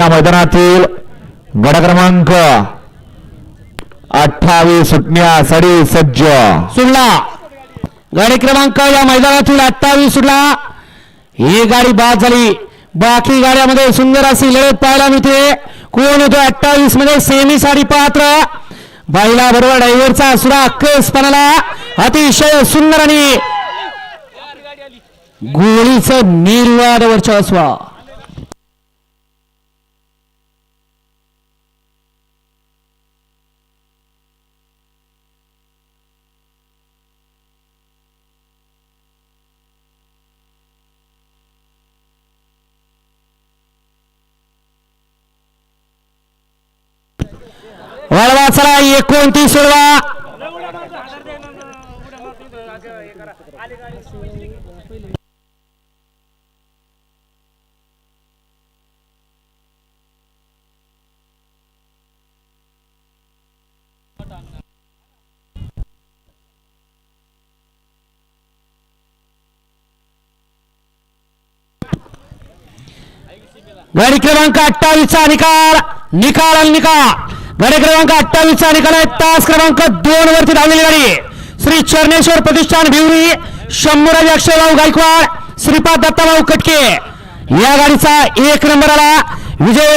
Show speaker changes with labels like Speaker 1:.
Speaker 1: या मैदानातील गड क्रमांक अठ्ठावीस सुटण्यासाठी सज्ज.
Speaker 2: सुटला गाडी क्रमांक या मैदानातील अठ्ठावीस सुटला ही गाडी बाद झाली. बाकी गाड्यामध्ये सुंदर अशी लढत पाहायला मिळते. कोण होतो अठ्ठावीसमध्ये? सेमी साडी पात्र. बाईला बरोबर ड्रायव्हरचा सुरा अक्कसपणाला अतिशय सुंदर आणि गोळीचं निर्वाद वर्चस्व. वळवा चला एकोणतीस सोडवा गाडी क्रमांक अठ्ठावीसचा निकाल निकाल निकाल. गाडी क्रमांक अठ्ठावीसचा निकाल आहे. तास क्रमांक दोन वरती धावलेली गाडी. श्री चरणेश्वर प्रतिष्ठान भिवरी शंभूराज अक्षयराव गायकवाड श्रीपाद दत्ताभाऊ कटके. या गाडीचा एक नंबर आला. विजय